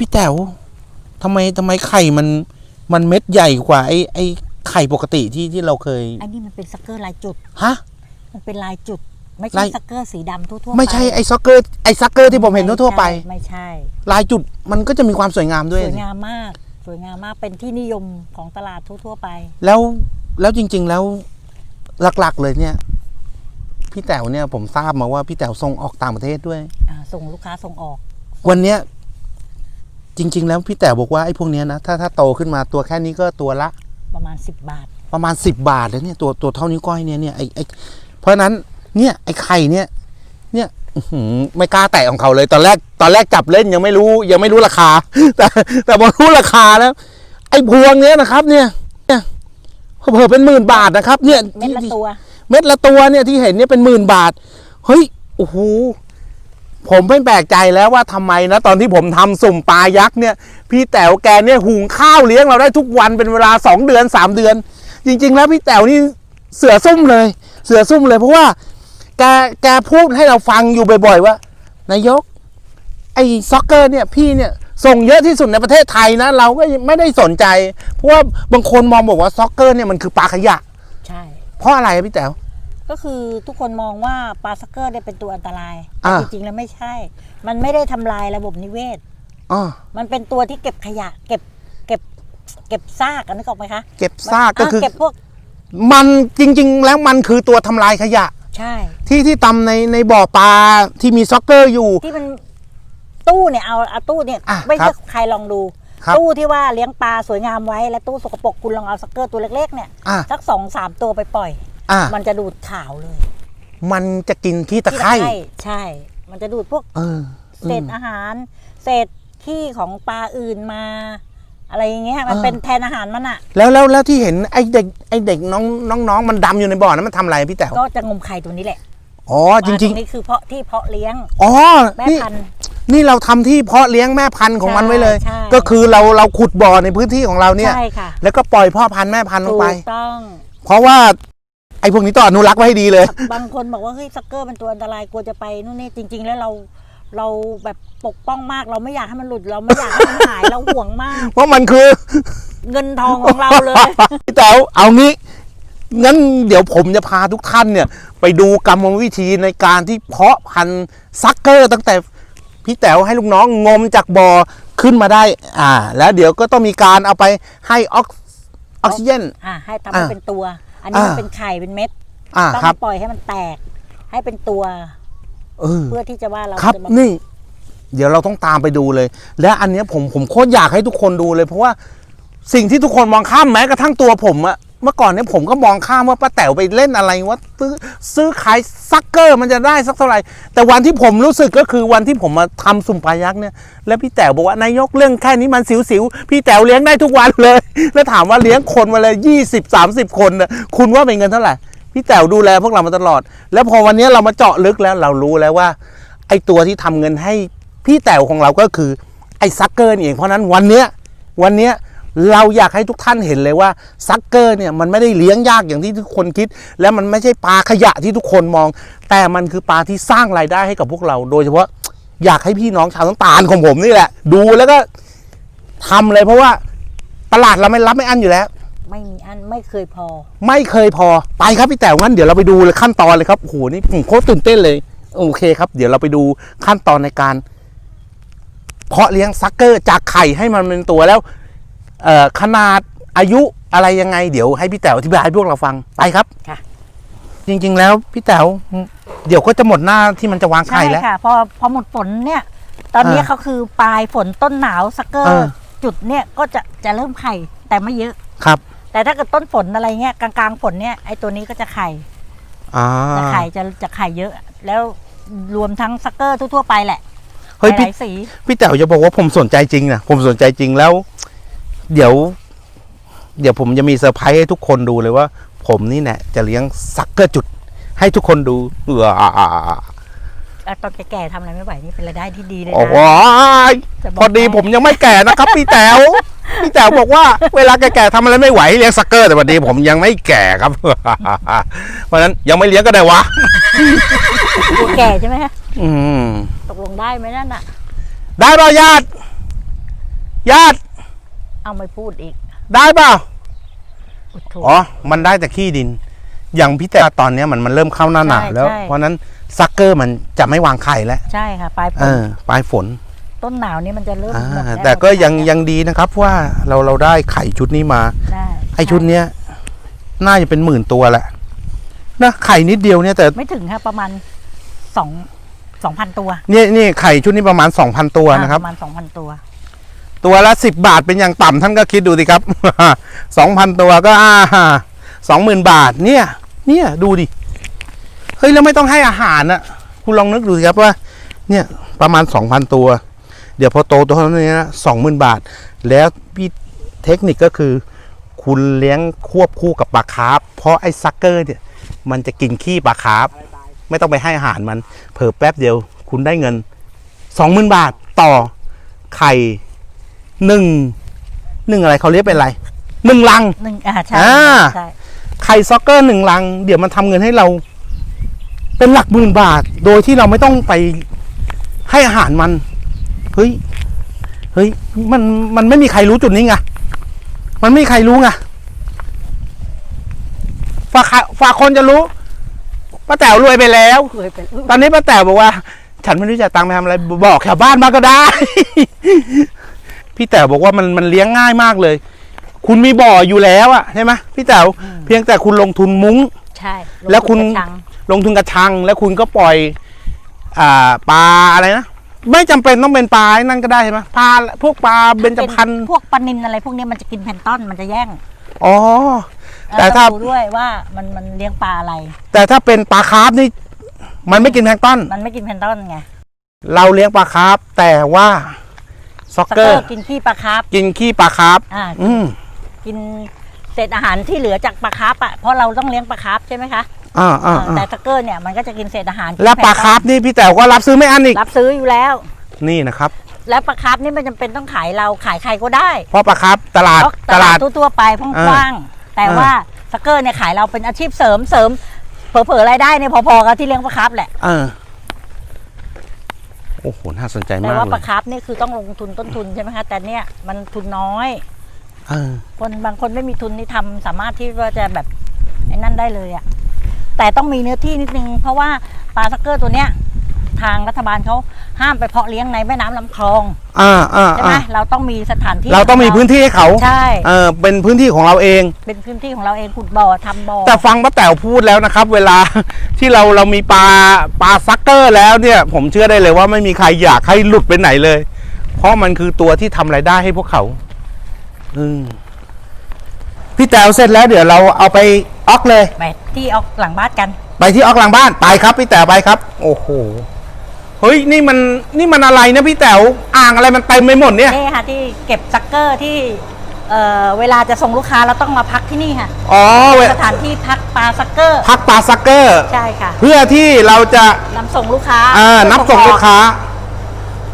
พี่แต๋วทำไมทำไมไข่มันมันเม็ดใหญ่กว่าไอ้ไอ้ไข่ปกติที่ที่เราเคยอันนี้มันเป็นสกเกอร์ลายจุด ฮะ มันเป็นลายจุด ไม่ลาใช่ยสกเกอร์สีดำทั่วๆไม่ใช่ปไอ้ซ็อกเกอร์ไอ้ซักเกอร์ที่ผมเห็นทั่วๆไป ไม่ใช่ ลายจุดมันก็จะมีความสวยงามด้วยสวยงามมาก สวยงามมากเป็นที่นิยมของตลาดทั่วๆไป แล้วแล้วจริง ๆแล้วหลักๆเลยเนี่ย พี่แต๋วเนี่ยผมทราบมาว่าพี่แต๋วส่งออกต่างประเทศด้วย อ่าส่งลูกค้าส่งออก วันเนี้ย จริง ๆ แล้วพี่แต๋วบอกว่าไอ้พวกเนี้ยนะถ้าถ้าโตขึ้นมาตัวแค่นี้ก็ตัวละ ประมาณ 10 บาท ประมาณสิบบาทเลยเนี่ยตัวตัวเท่านิ้วก้อยเนี่ยเนี่ยไอไอเพราะฉะนั้นเนี่ยไอไข่เนี่ยเนี่ยอื้อหือไม่กล้าแตะของเขาเลยตอนแรกตอนแรกจับเล่นยังไม่รู้ ยังไม่รู้ราคา แต่แต่พอรู้ราคาแล้วไอพวงเนี้ยนะครับ เนี่ยเนี่ยเผื่อๆเป็นหมื่นบาทนะครับ เนี่ยเม็ดละที่ตัว เม็ดละตัวเนี่ยที่เห็นเนี่ยเป็นหมื่นบาท เฮ้ย โอ้โห ผมไม่แปลกใจแล้วว่าทำไมนะ ตอนที่ผมทำสุ่มปลายักษ์เนี่ย พี่แต๋วแกเนี่ยหุงข้าวเลี้ยงเราได้ทุกวันเป็นเวลาสองเดือนสามเดือน จริง ๆ แล้วพี่แต๋วนี่เสือซุ่มเลย เสือซุ่มเลยเพราะว่าแกแกพูดให้เราฟังอยู่บ่อย ๆ ว่านายก ไอ้ซ็อกเกอร์เนี่ยพี่เนี่ยส่งเยอะที่สุดในประเทศไทยนะ เราก็ไม่ได้สนใจ เพราะว่าบางคนมองบอกว่าซ็อกเกอร์เนี่ยมันคือปลาขยะ ใช่ เพราะอะไรอะพี่แต๋ว ก็คือทุกคนมองว่าปลาสกเกอร์เนี่ยเป็นตัวอันตรายอ่าแต่จริงๆแล้วไม่ใช่ มันไม่ได้ทำลายระบบนิเวศ อ๋อมันเป็นตัวที่เก็บขยะ เก็บเก็บเก็บซากกันนึกออกไหมคะเก็บซากก็คือเก็บพวกมันจริง ๆ แล้วมันคือตัวทำลายขยะ ใช่ ที่ที่ตำในในบ่อปลาที่มีซ็อกเกอร์อยู่ ที่มันตู้เนี่ยเอาเอาตู้เนี่ยอะไม่ครัใช่บใครลองดู ครับ ตู้ที่ว่าเลี้ยงปลาสวยงามไว้ และตู้สกปรกคุณลองเอาสกเกอร์ตัวเล็กๆเนี่ยอะสักสองสามตัวไปปล่อย อะ มันจะดูดขาวเลยมันจะกินขี้ตะที่ไคร่ใช่ มันจะดูดพวกเออเศษอาหาร เศษขี้ของปลาอื่นมา อะไรอย่างเงี้ยมันเออเป็นแทนอาหารมันอะแล้วแล้วแล้วที่เห็นไอ้เด็กไอ้เด็กน้องน้องน้องมันดำอยู่ในบ่อนั้นมันทำอะไรพี่แต๋วก็จะงมไข่ตัวนี้แหละอ๋อจปลาริงตัวนี้คือเพาะที่เพาะเลี้ยงๆ อ๋อแม่นี่พันธุ์ นี่เราทำที่เพาะเลี้ยงแม่พันธุ์ของมันไว้เลย ใช่ ก็คือเราเราขุดบ่อในพื้นที่ของเราเนี่ย ใช่ค่ะแล้วก็ปล่อยพ่อพันธุ์แม่พันธุ์ลถูงไป กต้องเพราะว่า ไอ้พวกนี้ต้องอนุรักษ์ไว้ให้ดีเลย บางคนบอกว่าเฮ้ยซักเกอร์เป็นตัวอันตรายกลัวจะไปนู่นนี่จริง ๆ แล้วเราเราแบบปกป้องมากเราไม่อยากให้มันหลุดเราไม่อยากให้มันหายเราห่วงมาก เพราะมันคือ เงินทองของเราเลย พี่แต๋วเอางี้งั้นเดี๋ยวผมจะพาทุกท่านเนี่ย ไปดูกรรมวิธีในการที่เพาะพันธุ์ซักเกอร์ ตั้งแต่พี่แต๋วให้ลูกน้องงมจากบ่อขึ้นมาได้ อ่า แล้วเดี๋ยวก็ต้องมีการเอาไปให้ออกออกซิเจนอะให้ทำให้อะเป็นตัว อันนี้มันอะเป็นไข่เป็นเม็ดอ่าต้องครับ ปล่อยให้มันแตก ให้เป็นตัวเออ เพื่อที่จะว่าเราครับจะมานี่ เดี๋ยวเราต้องตามไปดูเลย และอันเนี้ยผมผมโคตรอยากให้ทุกคนดูเลย เพราะว่าสิ่งที่ทุกคนมองข้ามแม้กระทั่งตัวผมอะ เมื่อก่อนเนี่ยผมก็มองข้ามว่าป้าแต๋วไปเล่นอะไรว่าซื้อซื้อขายซักเกอร์มันจะได้สักเท่าไหร่ แต่วันที่ผมรู้สึกก็คือวันที่ผมมาทำสุ่มปลายักษ์เนี่ย แล้วพี่แต๋วบอกว่านายกเรื่องแค่นี้มันสิวๆ พี่แต๋วเลี้ยงได้ทุกวันเลย แล้วถามว่าเลี้ยงคนมาเลยยี่สิบสามสิบคนนะคุณว่าเป็นเงินเท่าไหร่ พี่แต๋วดูแลพวกเรามาตลอด แล้วพอวันนี้เรามาเจาะลึกแล้วเรารู้แล้วว่า ไอตัวที่ทำเงินให้พี่แต๋วของเราก็คือไอซักเกอร์นี่เองเพราะนั้นวันเนี้ยวันเนี้ย เราอยากให้ทุกท่านเห็นเลยว่าซักเกอร์เนี่ยมันไม่ได้เลี้ยงยากอย่างที่ทุกคนคิด และมันไม่ใช่ปลาขยะที่ทุกคนมอง แต่มันคือปลาที่สร้างรายได้ให้กับพวกเรา โดยเฉพาะอยากให้พี่น้องชาวน้ำตาลของผมนี่แหละ ดูแล้วก็ทำเลยเพราะว่าตลาดเราไม่รับไม่อั้นอยู่แล้ว ไม่มีอันไม่เคยพอ ไม่เคยพอไปครับพี่แต๋วงั้นเดี๋ยวเราไปดูเลยขั้นตอนเลยครับโอ้โหนี่ผมโคตรตื่นเต้นเลย โอเคครับ เดี๋ยวเราไปดูขั้นตอนในการ เพาะเลี้ยงซักเกอร์จากไข่ให้มันเป็นตัวแล้วเอ่อ ขนาดอายุอะไรยังไงเดี๋ยวให้พี่แต๋วอธิบายให้พวกเราฟังไปครับค่ะ จริง ๆ แล้วพี่แต๋วเดี๋ยวก็จะหมดหน้าที่มันจะวางใช่ไข่แล้ว ค่ะพอพอหมดฝนเนี่ย ตอนนี้อ่าเขาคือปลายฝนต้นหนาวซักเกอเอร์อจุดเนี่ยก็จะจะเริ่มไข่แต่ไม่เยอะ ครับแต่ถ้าเกิดต้นฝนอะไรเงี้ยกลางๆฝนเนี่ยไอตัวนี้ก็จะไข่อ่าจะไข่จะจะไข่เยอะ แล้วรวมทั้งซักเกอร์ทั่วๆไปแหละเฮ้ยหพี่ลายๆสีพี่แต๋วจะบอกว่าผมสนใจจริงนะผมสนใจจริงแล้ว เดี๋ยว เดี๋ยวผมจะมีเซอร์ไพรส์ให้ทุกคนดูเลยว่า ผมนี่แหละจะเลี้ยงซักเกอร์จุด ให้ทุกคนดูเอออ่าอ่าอ่าอะตอนแก่ๆทำอะไรไม่ไหวนี่เป็นรายได้ที่ดีเลยโอ้นะโหจะบอก พอดีให้ผมยังไม่แก่นะครับ พี่แต๋วพี่แต๋วบอกว่า เวลาแก่ๆทำอะไรไม่ไหวให้เลี้ยงซักเกอร์แต่พอดีผมยังไม่แก่ครับ เพราะฉะนั้นยังไม่เลี้ยงก็ได้วะตัวแก่ใช่ไหมฮะอืม ตกลงได้ไหมนั่นน่ะ ได้ป่ะญาติ ญาติ เอาไม่พูดอีก ได้เปล่าอุดโถ อ๋อ มันได้แต่ขี้ดิน อย่างพี่แต่ตอนเนี้ยมันมันเริ่มเข้าหน้าหนาวใช่แล้ว ใช่ เพราะฉะนั้นซักเกอร์มันจะไม่วางไข่แล้วใช่ค่ะปลายฝเอนอปลายฝนต้นหนาวนี่มันจะเริ่มอ่าหมดล้วแต่ก็ยังยังดีนะครับว่าเราเราได้ไข่ชุดนี้มาได้ไอชุดเนี้ยน่าจะเป็นหมื่นตัวแหละนะไข่นิดเดียวเนี่ยแต่ ไม่ถึงค่ะประมาณสองสองพันตัวเนี่ยนี่ไข่ชุดนี้ประมาณ 2,000 ตัวนะครับ ประมาณสองพันตัว ตัวละ 10 บาทเป็นอย่างต่ำท่านก็คิดดูสิครับ 2,000 ตัวก็อ่าสองหมื่นบาทเนี่ยเนี่ยดูดิ เฮ้ย แล้วไม่ต้องให้อาหารอะคุณลองนึกดูสิครับว่า เนี่ยประมาณ 2,000 ตัว เดี๋ยวพอโตตัวเท่านี้นะสองหมื่นบาท แล้วพี่เทคนิคก็คือ คุณเลี้ยงควบคู่กับปลาคาร์ฟเพราะไอ้ซักเกอร์เนี่ย มันจะกินขี้ปลาคาร์ฟไม่ต้องไปให้อาหารมัน เผลอแป๊บเดียว คุณได้เงินสองหมื่นบาทต่อไข่ หนึ่งหนึ่งอะไรเขาเรียกเป็นอะไรหนึ่งลัง หนึ่งอ่าใช่อ่า ใช่ไข่ซ็อกเกอร์หนึ่งลัง เดี๋ยวมันทำเงินให้เรา เป็นหลักหมื่นบาท โดยที่เราไม่ต้องไปให้อาหารมัน เฮ้ย เฮ้ย มันมันไม่มีใครรู้จุดนี้ไง มันไม่มีใครรู้ไงฝากใครฝากคนจะรู้ป้าแต๋วรวยไปแล้วเคยเป็นตอนนี้ป้าแต๋วบอกว่า ฉันไม่รู้จะตังค์ไปทำอะไรบอกแถวบ้านมาก็ได้ พี่แต๋วบอกว่ามันมันเลี้ยงง่ายมากเลย คุณมีบ่ออยู่แล้วอะใช่ไหมพี่แต๋วเพียงแต่คุณลงทุนมุ้ง ใช่แล้วคุณกระชังลงทุนกระชัง แล้วคุณก็ปล่อย อ่าปลาอะไรนะไม่จำเป็นต้องเป็นปลาไอ้นั่นก็ได้ใช่ไหมปลาพวกปลาเบญจพรรณพวกปลานินอะไรพวกเนี้ยมันจะกินแพลนต้อนมันจะแย่งอ๋อ แต่ถ้า เรดูด้วยว่ามันมันเลี้ยงปลาอะไร แต่ถ้าเป็นปลาคาร์ฟนี่ มันไม่กินแพลงก์ต้น มันไม่กินแพลนต้อนไง เราเลี้ยงปลาคาร์ฟแต่ว่า ซ็อกสเกเกออร์ร์ กินขี้ปลาคาร์ฟกินขี้ปลาคาร์ฟอ่าอืมกินเศษอาหารที่เหลือจากปลาคาร์ฟอะเพราะเราต้องเลี้ยงปลาคาร์ฟใช่ไหมคะอ่าอ่าเออแต่สเกอร์เนี่ยมันก็จะกินเศษอาหารแล้วปลาคาร์ฟนี่พี่แต๋วก็รับซื้อไม่อันอีก รับซื้ออยู่แล้ว นี่นะครับ แล้วปลาคาร์ฟนี่ไม่จำเป็นต้องขายเราขายใครก็ได้เพราะปลาคาร์ฟตลาดเพราะตลาด ทั่วๆไปกว้างๆแต่อ่าว่าสเกอร์เนี่ยขายเราเป็นอาชีพเสริมเสริมเผลอๆรายได้เนี่ยพอๆกับที่เลี้ยงปลาคาร์ฟแหละ เออ โอ้โห น่าสนใจแต่มากว่าเลปลายคาร์ฟนี่คือต้องลงทุนต้นทุนใช่ไหมคะ แต่เนี่ยมันทุนน้อยเออคนบางคนไม่มีทุนนี่ทำสามารถที่ว่าจะแบบไอ้นั่นได้เลยอะแต่ต้องมีเนื้อที่นิดนึง เพราะว่าปลาซักเกอร์ตัวเนี้ย ทางรัฐบาลเขาห้ามไปเพาะเลี้ยงในแม่น้ำลำคลองอ่าอ่าใช่ไหมอ่าเราต้องมีสถานที่เราต้องมีพื้นที่ให้เขาใช่ เออเป็นพื้นที่ของเราเอง เป็นพื้นที่ของเราเองขุดบ่อทำบ่อ แต่ฟังป้าแต๋วพูดแล้วนะครับ เวลา ที่เราเรามีปลาปลาซักเกอร์แล้วเนี่ย ผมเชื่อได้เลยว่าไม่มีใครอยากให้หลุดไปไหนเลย เพราะมันคือตัวที่ทำรายได้ให้พวกเขา อืมพี่แต๋วเสร็จแล้วเดี๋ยวเราเอาไปออกเลย ไปที่เอาหลังบ้านกัน ไปที่ออกหลังบ้านไปครับพี่แต๋วไปครับ โอ้โห เฮ้ยนี่มันนี่มันอะไรนะพี่แต๋วอ่างอะไรมันเต็มไปหมดเนี่ยนี่ค่ะที่เก็บซักเกอร์ที่เอ่อเวลาจะส่งลูกค้าเราต้องมาพักที่นี่ค่ะอ๋อเวสถานที่พักปลาซักเกอร์ พักปลาซักเกอร์ใช่ค่ะ เพื่อที่เราจะนำส่งลูกค้าอ่านับส่งลูกค้า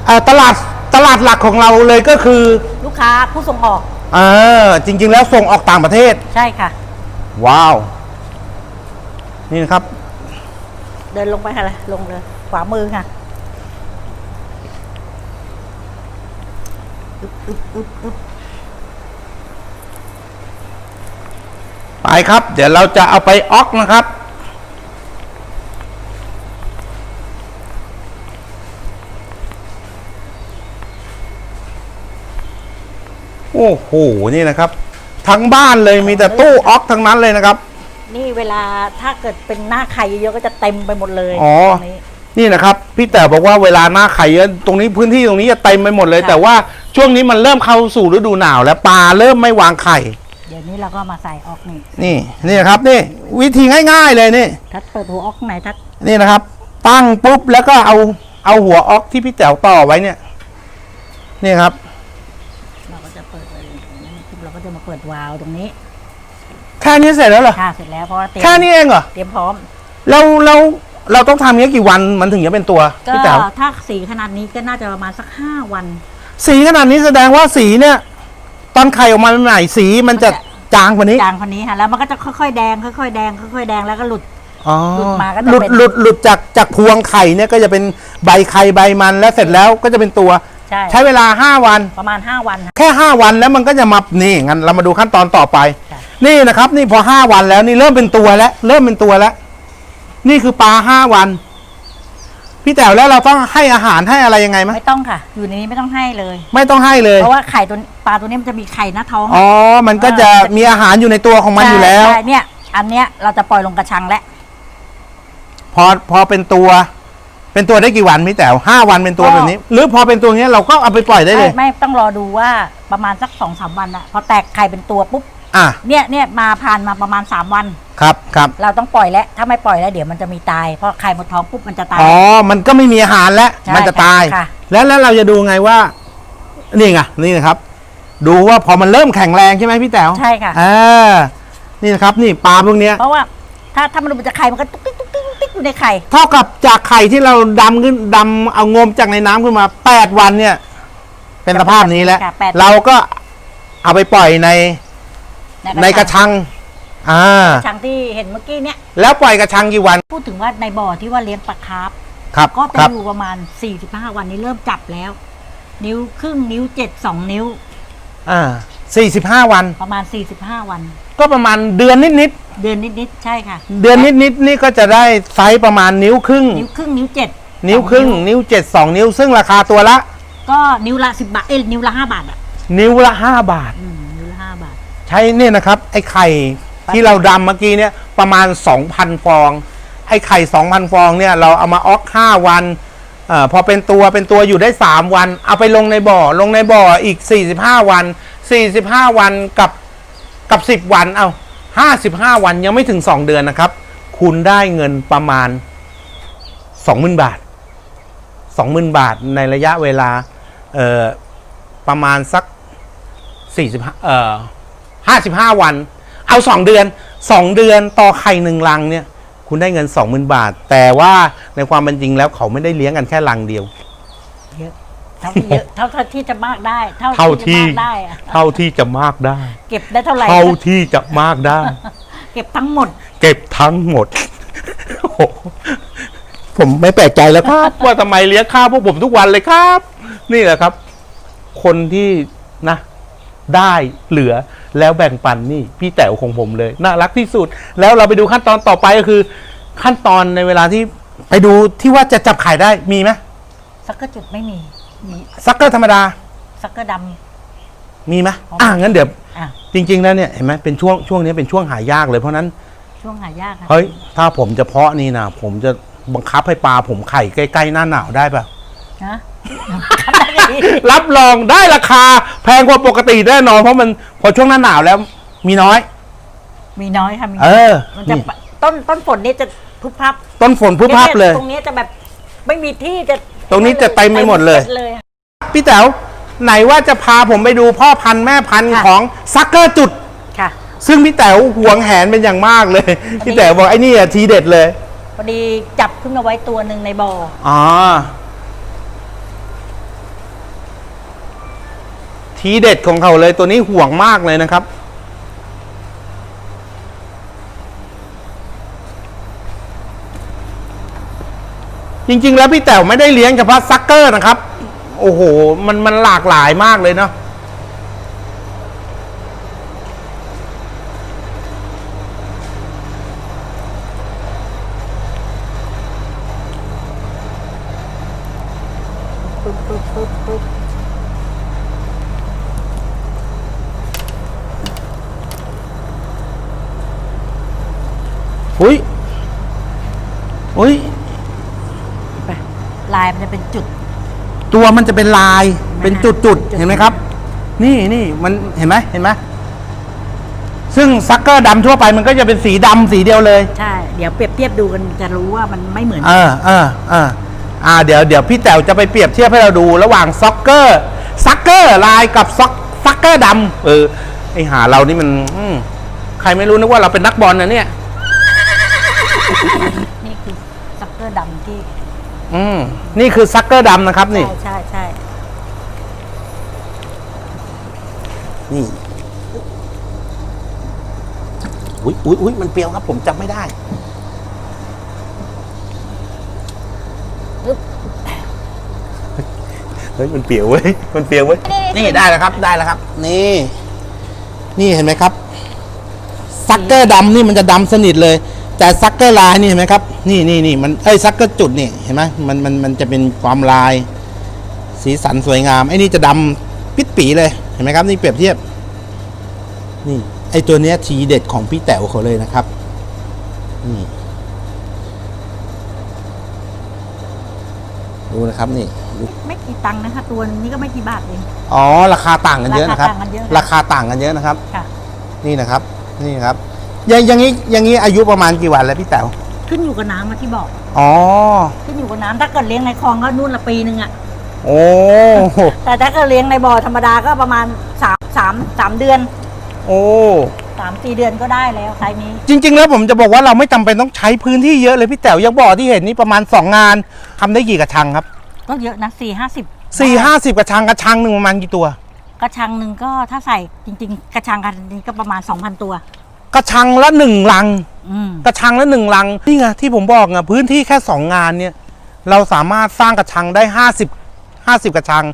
อ่าตลาดตลาดหลักของเราเลยก็คือ ลูกค้าผู้ส่งออกเออจริง ๆ แล้วส่งออกต่างประเทศ ใช่ค่ะ ว้าว นี่นะครับ เดินลงไปค่ะเลยลงเลยขวามือค่ะ ไปครับ เดี๋ยวเราจะเอาไปออกนะครับ โอ้โห นี่นะครับ ทั้งบ้านเลยมีแต่ตู้ออกทั้งนั้นเลยนะครับ นี่เวลาถ้าเกิดเป็นหน้าไข่เยอะๆก็จะเต็มไปหมดเลยอ๋อ ตรงนี้ นี่นะครับ พี่แต่บอกว่าเวลาหน้าไข่เยอะตรงนี้พื้นที่ตรงนี้จะเต็มไปหมดเลย ค่ะ แต่ว่า ช่วงนี้มันเริ่มเข้าสู่ฤดูหนาวแล้วปลาเริ่มไม่วางไข่ เดี๋ยวนี้เราก็มาใส่ออกนี่นี่นี่นะครับนี่วิธีง่ายๆเลยนี่ทัดเปิดหัวออกไหนทัดนี่นะครับ ตั้งปุ๊บแล้วก็เอาเอาหัวออกที่พี่แจ๋วต่อไว้เนี่ยนี่ครับ เราก็จะเปิดเลยเราก็จะมาเปิดวาล์วตรงนี้แค่นี้เสร็จแล้วเหรอค่ะเสร็จแล้วเพราะว่าเตรียมแค่นี้เองเหรอเตรียมพร้อม เราเราเราต้องทำอย่างนี้กี่วันมันถึงจะเป็นตัวก็พี่แจ๋วถ้าสีขนาดนี้ก็น่าจะประมาณสักห้าวัน สีขนาดนี้แสดงว่าสีเนี่ย ตอนไข่ออกมาใหม่ๆสีมันจะจางกว่านี้ จางคนนี้ค่ะแล้วมันก็จะค่อยๆแดงค่อยๆแดงค่อยๆแดงแล้วก็หลุด อ๋อหลุดมาก็จะหลุดเป็น หลุดหลุดจากจากพวงไข่เนี่ยก็จะเป็นใบไข่ใบมันแล้วเสร็จแล้วก็จะเป็นตัว ใช่ใช้เวลาห้าวัน ประมาณ 5 วันค่ะ แค่ห้าวันแล้วมันก็จะมานี่งั้นเรามาดูขั้นตอนต่อไป ค่ะ นี่นะครับ นี่พอห้าวันแล้วนี่เริ่มเป็นตัวแล้ว เริ่มเป็นตัวแล้ว นี่คือปลาห้าวัน พี่แต๋วแล้วเราต้องให้อาหารให้อะไรยังไงไหมไม่ต้องค่ะ อยู่ในนี้ไม่ต้องให้เลย ไม่ต้องให้เลย เพราะว่าไข่ตัวปลาตัวนี้มันจะมีไข่หน้าท้องอ๋อ มันก็จะมีอาหารอยู่ในตัวของมันอยู่แล้ว ใช่เนี่ย อันเนี้ยเราจะปล่อยลงกระชังแล้วพอพอเป็นตัว เป็นตัวได้กี่วันพี่แต๋วห้าวันเป็นตัวแบบนี้ หรือพอเป็นตัวเนี้ยเราก็เอาไปปล่อยได้เลย ไม่ไม่ต้องรอดูว่าประมาณสักสองสามวันอะพอแตกไข่เป็นตัวปุ๊บ อะเนี่ยเนี่ยมาผ่านมาประมาณ 3 วัน ครับครับเราต้องปล่อยแล้วถ้าไม่ปล่อยแล้วเดี๋ยวมันจะมีตายเพราะไข่หมดท้องปุ๊บมันจะตาย อ๋อ มันก็ไม่มีอาหารแล้ว ใช่มันจะตาย ค่ะ แล้วแล้วเราจะดูไงว่า นี่ไงนี่นะครับ ดูว่าพอมันเริ่มแข็งแรงใช่ไหมพี่แต๋วใช่ค่ะ อ่านี่นะครับ นี่ปลาพวกเนี้ย เพราะว่าถ้าถ้ามันมันจะไข่มันก็ตุ๊กติ๊กตุ๊กติ๊กตุ๊กติ๊กอยู่ในไข่เท่ากับจากไข่ที่เราดำขึ้นดำเอางมจากในน้ำขึ้นมาแปดวันเนี่ย เป็นสภาพนี้แล้ว ค่ะแปดเราก็เอาไปปล่อยใน ในกระชังอ่าชังที่เห็นเมื่อกี้เนี่ย แล้วปล่อยกระชังกี่วัน พูดถึงว่าในบ่อที่ว่าเลี้ยงปลาคาร์ฟครับก็จะครับอยู่ประมาณ 45 วันนี้เริ่มจับแล้ว นิ้วครึ่งนิ้วเจ็ดสองนิ้ว อ่าสี่สิบห้าวัน ประมาณ45วัน ก็ประมาณเดือนนิดเดือนนิดๆใช่ค่ะๆเดือนนิดๆนี่ก็จะได้ไซส์ประมาณนิ้วครึ่ง นิ้วครึ่งนิ้วเจ็ดนิ้วครึ่ง นิ้วเจ็ดสองนิ้วซึ่งราคาตัวละ ก็นิ้วละสิบบาทเอ้ยนิ้วละห้าบาทอะนิ้วละห้าบาท ใช้เนี่ยนะครับไอ้ไข่ที่เราดำเมื่อกี้เนี่ยประมาณ 2,000 ฟอง ไอ้ไข่ 2,000 ฟองเนี่ยเราเอามาออก 5 วันเออพอเป็นตัวเป็นตัวอยู่ได้ 3 วัน เอาไปลงในบ่อ ลงในบ่ออีก 45 วัน 45 วันกับกับ 10 วันเอา55 วันยังไม่ถึง 2 เดือนนะครับ คุณได้เงินประมาณ 20,000 บาท 20,000 บาทในระยะเวลาเอ่อประมาณสัก45เอ่อ 55 วัน เอา 2 เดือน 2 เดือนต่อไข่หนึ่งลังเนี่ย คุณได้เงิน 20,000 บาท แต่ว่าในความเป็นจริงแล้วเขาไม่ได้เลี้ยงกันแค่ลังเดียว เยอะเท่าที่เยอะเท่าที่จะมากได้ เท่าเท่าที่ที่จะมากได้อะเท่าที่จะมากได้ เก็บได้เท่าไหร่เท่าที่จะมากได้ เก็บทั้งหมด เก็บทั้งหมดโอ้โหผมไม่แปลกใจแล้วครับ ว่าทำไมเลี้ยงข้าวพวกผมทุกวันเลยครับ นี่แหละครับ คนที่นะ ได้เหลือ แล้วแบ่งปันนี่พี่แต๋วของผมเลย น่ารักที่สุด แล้วเราไปดูขั้นตอนต่อไปก็คือ ขั้นตอนในเวลาที่ไปดูที่ว่าจะจับไข่ได้มีไหมซักเกอร์จุดไม่มีมีซักเกอร์ธรรมดาซักเกอร์ดมีไหมอ๋ออ่ อ่างั้นเดี๋ยวำอะจริง ๆ แล้วเนี่ยเห็นไหมเป็นช่วงช่วงนี้เป็นช่วงหายากเลยเพราะฉะนั้น ช่วงหายากค่ะเฮ้ย ถ้าผมจะเพาะนี่นะ ผมจะบังคับให้ปลาผมไข่ใกล้ ๆ หน้าหนาวได้ปะนะทำได้ก็ดี รับรองได้ราคาแพงกว่าปกติแน่นอนเพราะมันพอช่วงหน้าหนาวแล้ว มีน้อย มีน้อยค่ะมีเออมันจะนี่ต้นต้นฝนนี่จะพุบพับต้นฝนพุบพับเลย ตรงนี้จะแบบไม่มีที่จะตรงนี้จะเต็มไปหมดเลย เลย พี่แต๋วไหนว่าจะพาผมไปดูพ่อพันธุ์แม่พันธุ์ค่ะ ของซักเกอร์จุด ค่ะ ซึ่งพี่แต๋วหวงแหนเป็นอย่างมากเลยพี่แต๋วบอกไอ้นี่อะทีเด็ดเลยพอดีจับขึ้นมาไว้ตัวหนึ่งในบ่ออ๋อ ทีเด็ดของเขาเลยตัวนี้ห่วงมากเลยนะครับ จริงๆ แล้วพี่แต๋วไม่ได้เลี้ยงเฉพาะซักเกอร์นะครับ โอ้โห มันมันหลากหลายมากเลยเนาะ ปึ๊บปึ๊บปึ๊บปึ๊บ อุ้ย อุ้ยไปลายมันจะเป็นจุด ตัวมันจะเป็นลายเห็เป็นนไหมจุดจุดจุดเห็นไหมครับ นี่นี่มันเห็นไหมเห็นไหมซึ่งซักเกอร์ดำทั่วไปมันก็จะเป็นสีดำสีเดียวเลย ใช่ เดี๋ยวเปรียบเทียบดูกันจะรู้ว่ามันไม่เหมือน เออเออเอออ่าเดี๋ยวเดี๋ยวพี่แต๋วจะไปเปรียบเทียบให้เราดู ระหว่างซ็อกเกอร์ซักเกอร์ลายกับซ็อกซักเกอร์ดำเออไอหาเรานี่มันอืมใครไม่รู้นึกว่าเราเป็นนักบอลนะเนี่ย นี่คือซัก เกอร์ดำที่อืมนี่คือซักเกอร์ดำนะครับนี่ใช่ใช่ใช่นี่อุ้ยอุ้ยอุ้ยมันเปรี้ยวครับ ผมจำไม่ได้ปึ๊บเฮ้ยมันเปียวเว้ยมันเปียวเว้ยนี่ได้แล้วครับได้แล้วครับ นี่ นี่เห็นไหมครับซักเกอร์ดำนี่มันจะดำสนิทเลย แต่ซักเกอร์ลายนี่เห็นไหมครับ นี่นี่นี่มันเอ้ยซักเกอร์จุดนี่เห็นไหมมันมันมันจะเป็นความลาย สีสันสวยงามไอ้นี่จะดำปิดปีเลยเห็นไหมครับ นี่เปรียบเทียบ นี่ไอ้ตัวเนี้ยทีเด็ดของพี่แต๋วเขาเลยนะครับนี่ดูนะครับนี่ดูไม่กี่ตังค์นะคะตัวนึงนี่ก็ไม่กี่บาทเองอ๋อราคาต่างกันเยอะนะครับ ราคาต่างกันเยอะราคาต่างกันเยอะนะครับค่ะนี่นะครับ นี่ครับ อย่างอย่างนี้อย่างนี้อายุประมาณกี่วันแล้วพี่แต๋วขึ้นอยู่กับน้ำอะที่บอก อ๋อ ขึ้นอยู่กับน้ำถ้าเกิดเลี้ยงในคลองก็นู่นละปีหนึ่งอะโอ้แต่ถ้าเกิดเลี้ยงในบ่อธรรมดาก็ประมาณสามสามสามเดือนโอ้ สามสี่เดือนก็ได้แล้วไซส์นี้ จริง ๆ แล้วผมจะบอกว่าเราไม่จำเป็นต้องใช้พื้นที่เยอะเลยพี่แต๋วยังบ่อที่เห็นนี่ประมาณ 2 งานทำได้กี่กระชังครับ ก็เยอะนะสี่ห้าสิบสี่ห้าสิบกระชังกระชังหนึ่งประมาณกี่ตัว กระชังหนึ่งก็ถ้าใส่จริง ๆ กระชังกันนี้ก็ประมาณสองพันตัว กระชังละหนึ่งลังอืมกระชังละหนึ่งลังนี่ไงที่ผมบอกไงพื้นที่แค่สองงานเนี่ย เราสามารถสร้างกระชังได้ห้าสิบห้าสิบกระชัง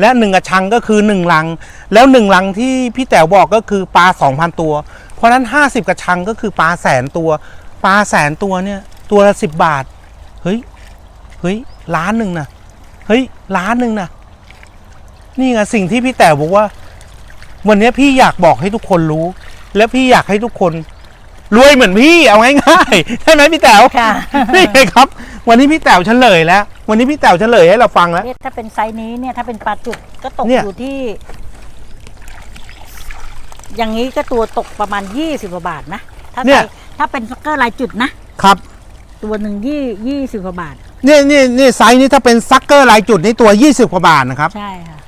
และหนึ่งกระชังก็คือหนึ่งลัง แล้วหนึ่งลังที่พี่แต๋วบอกก็คือปลาสองพันตัว เพราะฉะนั้นห้าสิบกระชังก็คือปลาแสนตัว ปลาแสนตัวเนี่ย ตัวละสิบบาท เฮ้ย เฮ้ยล้านหนึ่งนะเฮ้ยล้านหนึ่งนะนี่ไงสิ่งที่พี่แต๋วบอกว่า วันนี้พี่อยากบอกให้ทุกคนรู้ และพี่อยากให้ทุกคนรวยเหมือนพี่เอาง่ายๆใช่ไหมพี่แต๋วค่ะนี่ไงครับ วันนี้พี่แต๋วเฉลยแล้ว วันนี้พี่แต๋วเฉลยให้เราฟังแล้ว เนี่ยถ้าเป็นไซส์นี้เนี่ยถ้าเป็นปลาจุดก็ตกเนี่ย อยู่ที่ อย่างนี้ก็ตัวตกประมาณยี่สิบกว่าบาทนะถ้าเนี่ใส่ยถ้าเป็นซักเกอร์ลายจุดนะครับ ตัวหนึ่งยี่ยี่สิบกว่าบาท นี่นี่นี่ไซส์นี้ถ้าเป็นซักเกอร์ลายจุดนี่ตัว 20 กว่าบาทนะครับ ใช่ค่ะ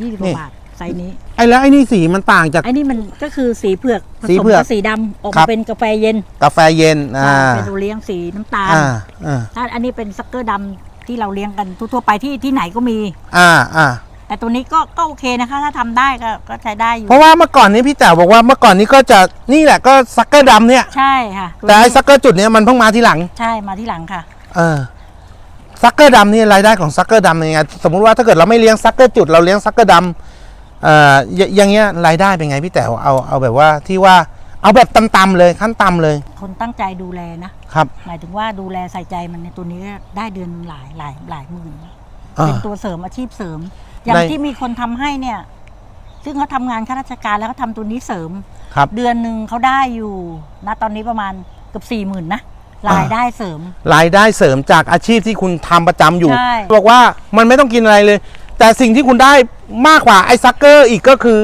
ยี่สิบกนี่ ว่าบาทไซส์นี้ ไอ้แล้วไอ้นี่สีมันต่างจาก ไอ้นี่มันก็คือสีเผือกผสีสมเผือกกับสีดำออกครัมาบ เป็นกาแฟเย็นกาแฟเย็นอ่าเป็นตัวเลี้ยงสีน้ำตาลอ่าอ่าถ้าอันนี้เป็นซักเกอร์ดำที่เราเลี้ยงกันทั่วๆไปที่ที่ไหนก็มี อ่าอ่าแต่ตัวนี้ก็ก็โอเคนะคะ ถ้าทำได้ก็ก็ใช้ได้อยู่เพราะว่าเมื่อก่อนนี้พี่แต๋วบอกว่าเมื่อก่อนนี้ก็จะนี่แหละก็ซักเกอร์ดำเนี่ย ใช่ค่ะวแต่ไอ้นี้ซักเกอร์จุดเนี้ยมันเพิ่งมาทีหลัง ใช่มาที่หลังค่ะ เออซักเกอร์ดำนี่รายได้ของซักเกอร์ดำเป็นยังไงสมมุติว่าถ้าเกิดเราไม่เลี้ยงซักเกอร์จุดเราเลี้ยงซักเกอร์ดำเอ่ออย่าอย่างเงี้ยรายได้เป็นไงพี่แต๋วเอาเอาแบบว่าที่ว่าเอาแบบต่ำๆเลยขั้นต่ำเลยคนตั้งใจดูแลนะครับ หมายถึงว่าดูแลใส่ใจมันในยตัวนี้ก็ได้เดือนหลายหลายหลายหมื่นอ่า เป็นตัวเสริมอาชีพเสริม อย่างได้ที่มีคนทำให้เนี่ย ซึ่งเขาทำงานข้าราชการแล้วเขาทำตัวนี้เสริม ครับ เดือนหนึ่งเขาได้อยู่นะตอนนี้ประมาณเกือบสี่หมื่นนะรายได้เสริม รายได้เสริมจากอาชีพที่คุณทำประจำอยู่ใช่ บอกว่ามันไม่ต้องกินอะไรเลย แต่สิ่งที่คุณได้มากกว่าไอ้ซักเกอร์อีกก็คือ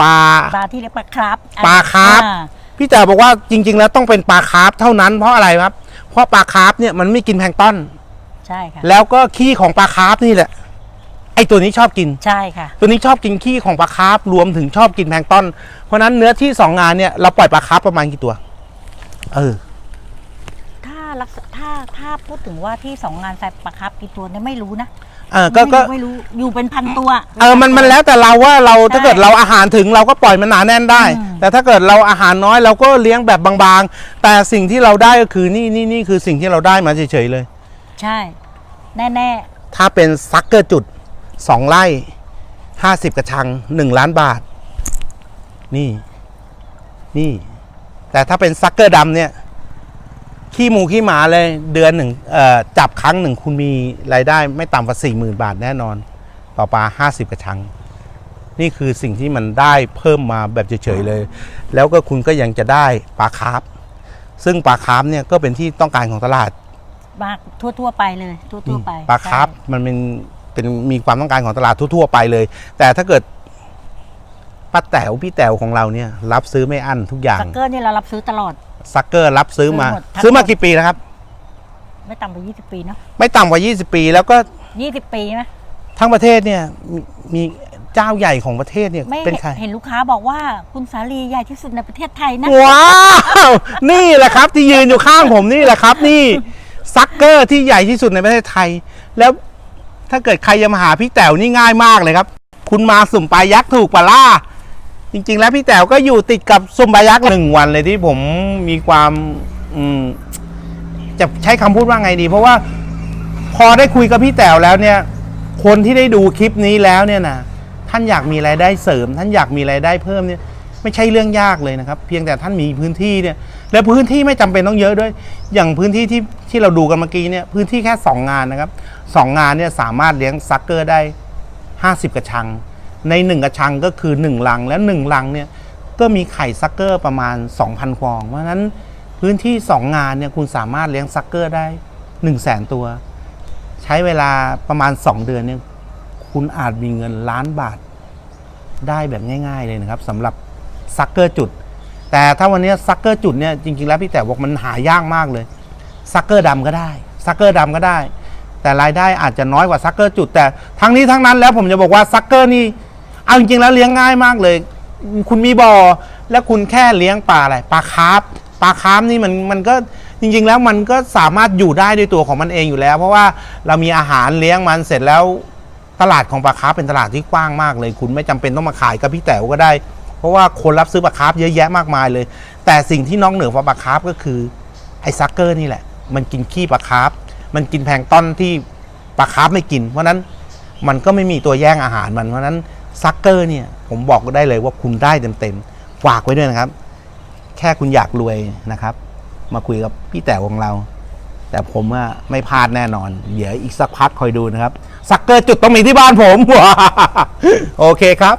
ปลาปลาที่เรียกปลาคราฟปลาคาร์ฟอ่พี่แต่บอกว่าจริง ๆ แล้วต้องเป็นปลาคาร์ฟเท่านั้นเพราะอะไรครับ เพราะปลาคาร์ฟเนี่ยมันไม่กินแพลงก์ต้นใช่ค่ะแล้วก็ขี้ของปลาคาร์ฟนี่แหละไอ้ตัวนี้ชอบกินใช่ค่ะ ตัวนี้ชอบกินขี้ของปลาคาร์ฟรวมถึงชอบกินแพลงก์ต้น เพราะฉะนั้นเนื้อที่สองงานเนี่ยเราปล่อยปลาคาร์ฟประมาณกี่ตัว เออ ถ้าลักษณะถ้าถ้าพูดถึงว่าที่สองงานใส่ปลาคราฟกี่ตัวเนี่ยไม่รู้นะ เออก็ก็ไม่รู้ไม่รู้อยู่เป็นพันตัว เออ มันมันแล้วแต่เราว่าเราถ้าเกิดเราอาหารถึงเราก็ปล่อยมันหนาแน่นได้ อืม แต่ถ้าเกิดเราอาหารน้อยเราก็เลี้ยงแบบบางๆ แต่สิ่งที่เราได้ก็คือนี่นี่นี่คือสิ่งที่เราได้มาเฉยๆเลย ใช่ แน่ถ้าเป็นซักเกอร์จุดสองไร่ห้าสิบกระชังหนึ่งล้านบาท นี่ นี่ แต่ถ้าเป็นซักเกอร์ดำเนี่ย ขี้หมูขี้หมาเลยเดือนหนึ่งเอ่อจับครั้งหนึ่งคุณมีรายได้ไม่ต่ำกว่าสี่หมื่นบาทแน่นอน ต่อปลาห้าสิบกระชัง นี่คือสิ่งที่มันได้เพิ่มมาแบบเฉยๆเลย แล้วก็คุณก็ยังจะได้ปลาคาร์ฟซึ่งปลาคาร์ฟเนี่ยก็เป็นที่ต้องการของตลาดๆมากทั่วๆไปเลยทั่วๆไปปลาคาร์ฟมันเป็นเป็นมีความต้องการของตลาดทั่วๆไปเลย แต่ถ้าเกิดป้าแต๋วพี่แต๋วของเราเนี่ย รับซื้อไม่อั้นทุกอย่างซักเกอร์เนี่ยเรารับซื้อตลอด ซักเกอร์รับซื้อมาซื้อหมดทั้ง ซื้อมาหมดกี่ปีแล้วครับ ไม่ต่ำกว่า20 ปีเนาะไม่ต่ำกว่า 20 ปี แล้วก็20 ปีไหมทั้งประเทศเนี่ยมีมีเจ้าใหญ่ของประเทศเนี่ยไม่เป็นใครเห็นลูกค้าบอกว่าคุณสาลีใหญ่ที่สุดในประเทศไทยนะ ว้าวนี่แหละครับที่ยืนอยู่ข้างผมนี่แหละครับ นี่ซักเกอร์ที่ใหญ่ที่สุดในประเทศไทย แล้วถ้าเกิดใครจะมาหาพี่แต๋วนี่ง่ายมากเลยครับ คุณมาสุ่มปลายักษ์ถูกปะล่า จริง ๆ แล้วพี่แต๋วก็อยู่ติดกับสุ่มปลายักษ์หนึ่งวันเลยที่ผมมีความอืมจะใช้คำพูดว่าไงดี เพราะว่าพอได้คุยกับพี่แต๋วแล้วเนี่ย คนที่ได้ดูคลิปนี้แล้วเนี่ยนะท่านอยากมีรายได้เสริม ท่านอยากมีรายได้เพิ่มเนี่ย ไม่ใช่เรื่องยากเลยนะครับ เพียงแต่ท่านมีพื้นที่เนี่ย และพื้นที่ไม่จำเป็นต้องเยอะด้วย อย่างพื้นที่ที่ที่เราดูกันเมื่อกี้เนี่ยพื้นที่แค่สองงานนะครับสองงานเนี่ยสามารถเลี้ยงซักเกอร์ได้ 50 กระชัง ใน1กระชังก็คือ1ลังและ1ลังเนี่ยก็มีไข่ซักเกอร์ประมาณ 2,000ฟอง เพราะฉะนั้นพื้นที่ 2 งานเนี่ยคุณสามารถเลี้ยงซักเกอร์ได้ 1 0 0 0 0แสนตัว ใช้เวลาประมาณ 2 เดือนเนี่ยคุณอาจมีเงินล้านบาทได้แบบง่ายๆเลยนะครับสำหรับซักเกอร์จุด แต่ถ้าวันนี้ซักเกอร์จุดเนี่ยจริงๆแล้วพี่แต่บอกมันหายากมากเลยซักเกอร์ดำก็ได้ซักเกอร์ดำก็ได้ แต่รายได้อาจจะน้อยกว่าซักเกอร์จุด แต่ทั้งนี้ทั้งนั้นแล้วผมจะบอกว่าซักเกอร์นี่ เอาจริงๆแล้วเลี้ยงง่ายมากเลย คุณมีบ่อแล้วคุณแค่เลี้ยงปลาอะไรปลาคาร์ฟปลาคาร์ฟนี่มันมันก็จริง ๆ แล้วมันก็สามารถอยู่ได้ด้วยตัวของมันเองอยู่แล้ว เพราะว่าเรามีอาหารเลี้ยงมันเสร็จแล้วตลาดของปลาคาร์ฟเป็นตลาดที่กว้างมากเลย คุณไม่จำเป็นต้องมาขายกับพี่แต๋วก็ได้ เพราะว่าคนรับซื้อปลาคาร์ฟเยอะแยะมากมายเลย แต่สิ่งที่น้องเหนือกว่าปลาคาร์ฟก็คือไอ้ซักเกอร์นี่แหละ มันกินขี้ปลาคาร์ฟมันกินแพงต้นที่ปลาคาร์ฟไม่กิน เพราะนั้นมันก็ไม่มีตัวแย่งอาหารมันเพราะนั้น ซักเกอร์เนี่ยผมบอกได้เลยว่าคุณได้เต็มๆฝากไว้ด้วยนะครับ แค่คุณอยากรวยนะครับ มาคุยกับพี่แต๋วของเรา แต่ผมว่าไม่พลาดแน่นอน เดี๋ยวอีกสักพักคอยดูนะครับซักเกอร์จุดต้องมีที่บ้านผมโอเคครับ